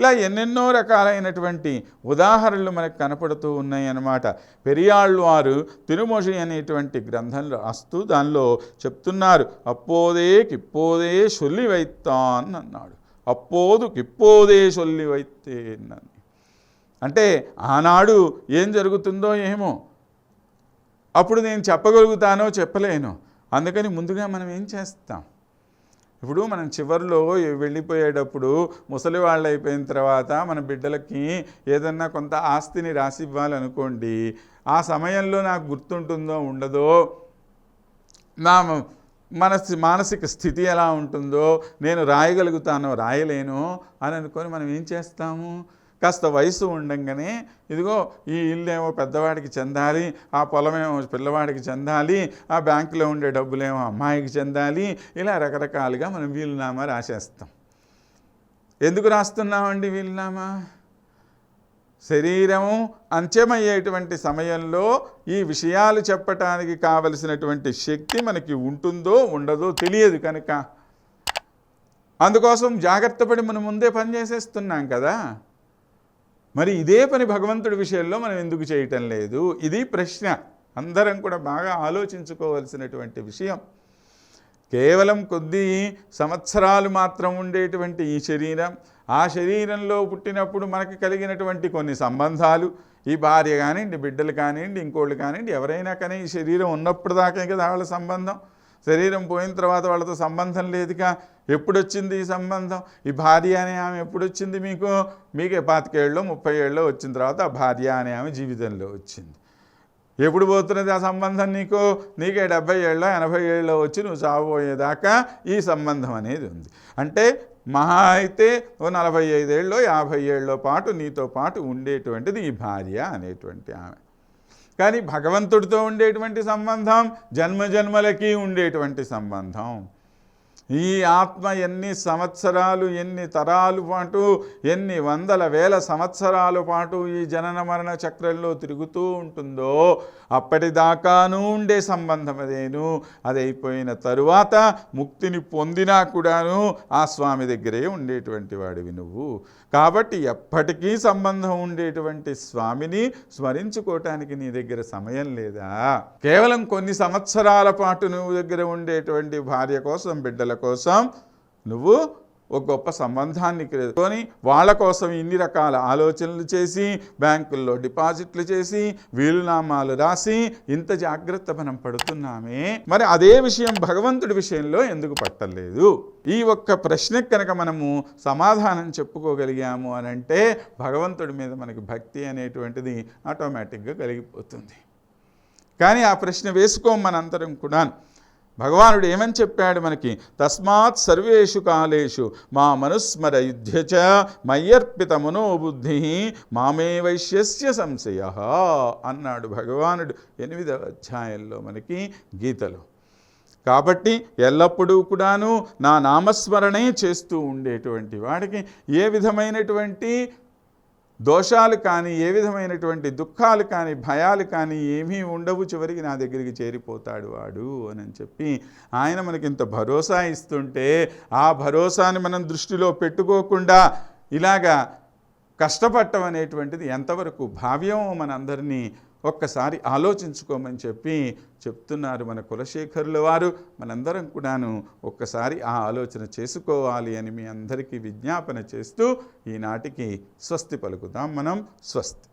ఇలా ఎన్నెన్నో రకాలైనటువంటి ఉదాహరణలు మనకు కనపడుతూ ఉన్నాయి అన్నమాట. పెరియాళ్ళు వారు తిరుమొషి అనేటువంటి గ్రంథంలో రాస్తూ దానిలో చెప్తున్నారు అప్పోదే కిప్పోదే సొల్లి వైత్తాన్ అన్నాడు. అప్పోదు కిప్పోదే సొల్లి వైత్తేన్ అంటే ఆనాడు ఏం జరుగుతుందో ఏమో అప్పుడు నేను చెప్పగలుగుతానో చెప్పలేను. అందుకని ముందుగా మనం ఏం చేస్తాం? ఇప్పుడు మనం చివరిలో వెళ్ళిపోయేటప్పుడు ముసలి వాళ్ళు అయిపోయిన తర్వాత మన బిడ్డలకి ఏదన్నా కొంత ఆస్తిని రాసి ఇవ్వాలనుకోండి ఆ సమయంలో నాకు గుర్తుంటుందో ఉండదో నా మన మానసిక స్థితి ఎలా ఉంటుందో నేను రాయగలుగుతానో రాయలేను అని అనుకొని మనం ఏం చేస్తాము? కాస్త వయసు ఉండంగానే ఇదిగో ఈ ఇల్లేమో పెద్దవాడికి చెందాలి ఆ పొలమేమో పిల్లవాడికి చెందాలి ఆ బ్యాంకులో ఉండే డబ్బులేమో అమ్మాయికి చెందాలి ఇలా రకరకాలుగా మనం వీలునామా రాసేస్తాం. ఎందుకు రాస్తున్నామండి వీలునామా? శరీరము అంత్యమయ్యేటువంటి సమయంలో ఈ విషయాలు చెప్పటానికి కావలసినటువంటి శక్తి మనకి ఉంటుందో ఉండదో తెలియదు కనుక. అందుకోసం జాగ్రత్త పడి మనం ముందే పని చేసేస్తున్నాం కదా. మరి ఇదే పని భగవంతుడి విషయంలో మనం ఎందుకు చేయటం లేదు? ఇది ప్రశ్న. అందరం కూడా బాగా ఆలోచించుకోవలసినటువంటి విషయం. కేవలం కొద్ది సంవత్సరాలు మాత్రం ఉండేటువంటి ఈ శరీరం ఆ శరీరంలో పుట్టినప్పుడు మనకి కలిగినటువంటి కొన్ని సంబంధాలు ఈ భార్య కానివ్వండి బిడ్డలు కానివ్వండి ఇంకోళ్ళు కానివ్వండి ఎవరైనా కానీ ఈ శరీరం ఉన్నప్పుడు దాకా కదా వాళ్ళ సంబంధం. శరీరం పోయిన తర్వాత వాళ్ళతో సంబంధం లేదుగా. ఎప్పుడొచ్చింది ఈ సంబంధం? ఈ భార్య అనే ఆమె ఎప్పుడొచ్చింది మీకు? మీకే పాతికేళ్ళలో ముప్పై ఏళ్ళలో వచ్చిన తర్వాత ఆ భార్య అనే ఆమె జీవితంలో వచ్చింది. ఎప్పుడు పోతున్నది ఆ సంబంధం నీకు? నీకే డెబ్బై ఏళ్ళలో ఎనభై ఏళ్ళలో వచ్చి నువ్వు చావబోయేదాకా ఈ సంబంధం అనేది ఉంది. అంటే మహా అయితే ఓ నలభై ఐదేళ్ళలో యాభై ఏళ్ళలో పాటు నీతో పాటు ఉండేటువంటిది ఈ భార్య అనేటువంటి ఆమె. కానీ భగవంతుడితో ఉండేటువంటి సంబంధం జన్మ జన్మలకి ఉండేటువంటి సంబంధం. ఈ ఆత్మ ఎన్ని సంవత్సరాలు ఎన్ని తరాలు పాటు ఎన్ని వందల వేల సంవత్సరాల పాటు ఈ జనన మరణ చక్రంలో తిరుగుతూ ఉంటుందో అప్పటిదాకాను ఉండే సంబంధం అదేను. అది అయిపోయిన తరువాత ముక్తిని పొందినా కూడాను ఆ స్వామి దగ్గరే ఉండేటువంటి వాడివి నువ్వు. కాబట్టి ఎప్పటికీ సంబంధం ఉండేటువంటి స్వామిని స్మరించుకోవటానికి నీ దగ్గర సమయం లేదా? కేవలం కొన్ని సంవత్సరాల పాటు నువ్వు దగ్గర ఉండేటువంటి భార్య కోసం బిడ్డల కోసం నువ్వు ఒక గొప్ప సంబంధాన్ని కొని వాళ్ళ కోసం ఇన్ని రకాల ఆలోచనలు చేసి బ్యాంకుల్లో డిపాజిట్లు చేసి వీలునామాలు రాసి ఇంత జాగ్రత్త మనం పడుతున్నామే. మరి అదే విషయం భగవంతుడి విషయంలో ఎందుకు పట్టలేదు? ఈ ఒక్క ప్రశ్నకు కనుక మనము సమాధానం చెప్పుకోగలిగాము అని అంటే భగవంతుడి మీద మనకి భక్తి అనేటువంటిది ఆటోమేటిక్గా కలిగిపోతుంది. కానీ ఆ ప్రశ్న వేసుకోం మనందరం కూడా భగవానుడు ఏమని చెప్పాడు మనకి? తస్మాత్ సర్వేషు కాలేషు మా మనుస్మర యుధ్యచ మయ్యర్పిత మనోబుద్ధి మామే వైశ్యస్య సంశయ అన్నాడు భగవానుడు ఎనిమిదవ అధ్యాయంలో మనకి గీతలో. కాబట్టి ఎల్లప్పుడూ కూడాను నా నామస్మరణే చేస్తూ ఉండేటువంటి వాడికి ఏ విధమైనటువంటి దోషాలు కానీ ఏ విధమైనటువంటి దుఃఖాలు కానీ భయాలు కానీ ఏమీ ఉండవు. చివరికి నా దగ్గరికి చేరిపోతాడు వాడు అని చెప్పి ఆయన మనకి ఇంత భరోసా ఇస్తుంటే ఆ భరోసాని మనం దృష్టిలో పెట్టుకోకుండా ఇలాగా కష్టపడటం అనేటువంటిది ఎంతవరకు భావ్యమో మనందరినీ ఒక్కసారి ఆలోచించుకోమని చెప్పి చెప్తున్నారు మన కులశేఖరుల వారు. మనందరం కూడాను ఒక్కసారి ఆ ఆలోచన చేసుకోవాలి అని మీ అందరికీ విజ్ఞాపన చేస్తూ ఈనాటికి స్వస్తి పలుకుదాం. మనం స్వస్తి.